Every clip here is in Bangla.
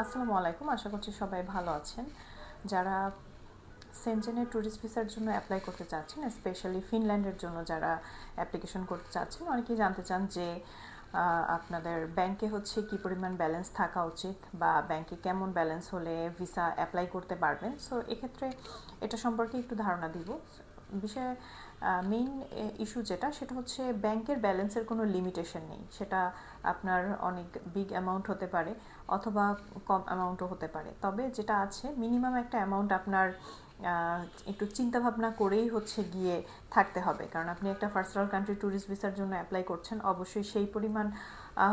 আসসালামু আলাইকুম, আশা করছি সবাই ভালো আছেন। যারা সেনজেনের ট্যুরিস্ট ভিসার জন্য অ্যাপ্লাই করতে চাচ্ছেন স্পেশালি ফিনল্যান্ডের জন্য যারা অ্যাপ্লিকেশন করতে চাচ্ছেন, অনেকেই জানতে চান যে আপনাদের ব্যাংকে হচ্ছে কি পরিমাণ ব্যালেন্স থাকা উচিত বা ব্যাংকে কেমন ব্যালেন্স হলে ভিসা অ্যাপ্লাই করতে পারবেন। সো এক্ষেত্রে এটা সম্পর্কে একটু ধারণা দিব। বিষয়ে মেইন ইস্যু যেটা, সেটা হচ্ছে ব্যাংকের ব্যালেন্সের কোনো লিমিটেশন নেই। সেটা আপনার অনেক বিগ অ্যামাউন্ট হতে পারে অথবা কম অ্যামাউন্টও হতে পারে। তবে যেটা আছে মিনিমাম একটা অ্যামাউন্ট আপনার একটু চিন্তা ভাবনা করেই হচ্ছে গিয়ে থাকতে হবে। কারণ আপনি একটা ফার্স্ট ওয়ার্ল্ড কান্ট্রি ট্যুরিস্ট ভিসার জন্য অ্যাপ্লাই করছেন, অবশ্যই সেই পরিমাণ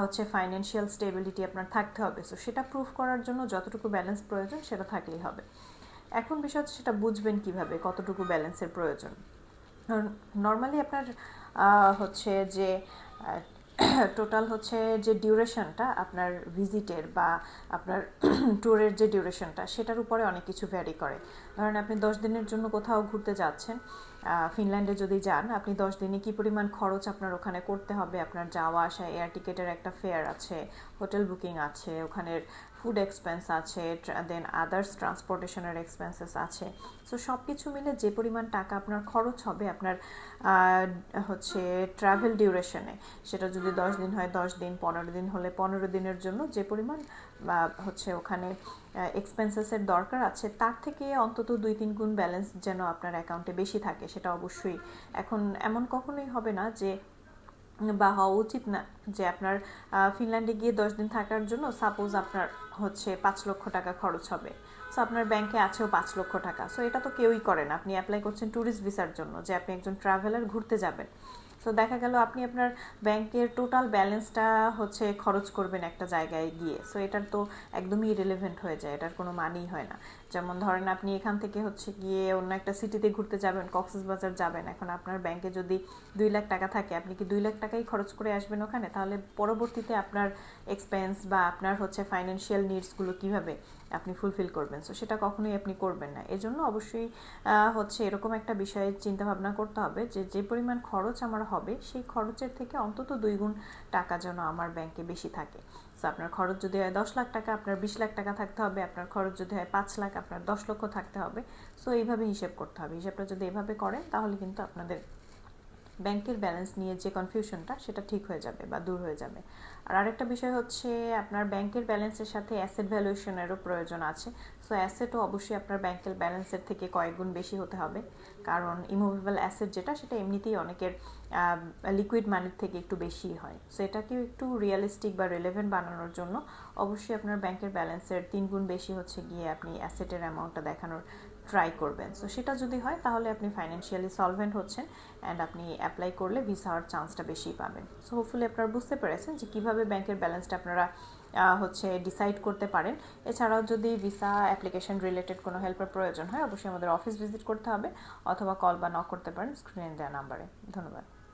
হচ্ছে ফাইন্যান্সিয়াল স্টেবিলিটি আপনার থাকতে হবে। সো সেটা প্রুফ করার জন্য যতটুকু ব্যালেন্স প্রয়োজন, সেটা থাকলেই হবে। এখন বিষয় হচ্ছে সেটা বুঝবেন কীভাবে, কতটুকু ব্যালেন্সের প্রয়োজন। নর্মালি আপনার হচ্ছে যে টোটাল হচ্ছে যে ডিউরেশনটা আপনার ভিজিটের বা আপনার ট্যুরের যে ডিউরেশনটা সেটার উপরে অনেক কিছু ভ্যারি করে। ধরেন, আপনি দশ দিনের জন্য কোথাও ঘুরতে যাচ্ছেন ফিনল্যান্ডে যদি যান, আপনি দশ দিনে কী পরিমাণ খরচ আপনার ওখানে করতে হবে? আপনার যাওয়া আসা এয়ার টিকেটের একটা ফেয়ার আছে হোটেল বুকিং আছে, ওখানের ফুড এক্সপেন্স আছে দেন আদার্স ট্রান্সপোর্টেশনের এক্সপেন্সেস আছে। সো সব কিছু মিলে যে পরিমাণ টাকা আপনার খরচ হবে আপনার হচ্ছে ট্রাভেল ডিউরেশনে সেটা যদি দশ দিন হয়, দশ দিন, পনেরো দিন হলে পনেরো দিনের জন্য যে পরিমাণ হচ্ছে ওখানে এক্সপেন্সেসের দরকার আছে, তার থেকে অন্তত দুই তিন গুণ ব্যালেন্স যেন আপনার অ্যাকাউন্টে বেশি থাকে, সেটা অবশ্যই। এখন এমন কখনোই হবে না যে বা হওয়া উচিত না যে আপনার ফিনল্যান্ডে গিয়ে দশ দিন থাকার জন্য সাপোজ আপনার হচ্ছে পাঁচ লক্ষ টাকা খরচ হবে। সো আপনার ব্যাংকে আছেও পাঁচ লক্ষ টাকা। সো এটা তো কেউই করেন আপনি অ্যাপ্লাই করছেন ট্যুরিস্ট ভিসার জন্য যে আপনি একজন ট্রাভেলার ঘুরতে যাবেন। সো দেখা গেল আপনি আপনার ব্যাংকের টোটাল ব্যালেন্সটা হচ্ছে খরচ করবেন একটা জায়গায় গিয়ে। সো এটার তো একদমই রিলেভেন্ট হয়ে যায়, এটার কোনো মানেই হয় না। যেমন ধরেন আপনি এখান থেকে হচ্ছে গিয়ে অন্য একটা সিটিতে ঘুরতে যাবেন বাজার যাবেন, এখন আপনার ব্যাংকে যদি দুই লাখ টাকা থাকে, আপনি কি দুই লাখ টাকাই খরচ করে আসবেন ওখানে? তাহলে পরবর্তীতে আপনার এক্সপেন্স বা আপনার হচ্ছে ফাইন্যান্সিয়াল নিডসগুলো কীভাবে আপনি ফুলফিল করবেন? সো সেটা কখনোই আপনি করবেন না। এজন্য অবশ্যই হচ্ছে এরকম একটা বিষয়ে চিন্তা ভাবনা করতে হবে যে যে পরিমাণ খরচ আমার হবে, সেই খরচের থেকে অন্তত দুই গুণ টাকা যেন আমার ব্যাংকে বেশি থাকে। সো আপনার খরচ যদি হয় দশ লাখ টাকা, আপনার বিশ লাখ টাকা থাকতে হবে, আপনার খরচ যদি হয় পাঁচ লাখ, আপনার দশ লক্ষ থাকতে হবে। সো এইভাবে হিসেব করতে হবে। হিসেবটা যদি এভাবে করেন, তাহলে কিন্তু আপনাদের ব্যাংকের ব্যালেন্স নিয়ে যে কনফিউশনটা সেটা ঠিক হয়ে যাবে বা দূর হয়ে যাবে। আর আরেকটা বিষয় হচ্ছে, আপনার ব্যাংকের ব্যালেন্সের সাথে অ্যাসেট ভ্যালুয়েশনেরও প্রয়োজন আছে। সো অ্যাসেটও অবশ্যই আপনার ব্যাংকের ব্যালেন্সের থেকে কয়েক গুণ বেশি হতে হবে। কারণ ইমুভেবল অ্যাসেট যেটা, সেটা এমনিতেই অনেকের লিকুইড মানির থেকে একটু বেশি হয়। সো এটাকেও একটু রিয়েলিস্টিক বা রিলেভেন্ট বানানোর জন্য অবশ্যই আপনার ব্যাংকের ব্যালেন্সের তিন গুণ বেশি হচ্ছে গিয়ে আপনি অ্যাসেটের অ্যামাউন্টটা দেখানোর ট্রাই করবেন। সো সেটা যদি হয়, তাহলে আপনি ফাইন্যান্সিয়ালি সলভেন্ট হচ্ছেন অ্যান্ড আপনি অ্যাপ্লাই করলে ভিসা হওয়ার চান্সটা বেশি পাবেন। সো হোপফুলি আপনারা বুঝতে পেরেছেন যে কীভাবে ব্যাংকের ব্যালেন্সটা আপনারা হচ্ছে ডিসাইড করতে পারেন। এছাড়াও যদি ভিসা অ্যাপ্লিকেশন রিলেটেড কোনো হেল্পের প্রয়োজন হয়, অবশ্যই আমাদের অফিস ভিজিট করতে হবে অথবা কল বা নক করতে পারেন স্ক্রিনে দেওয়া নাম্বারে ধন্যবাদ।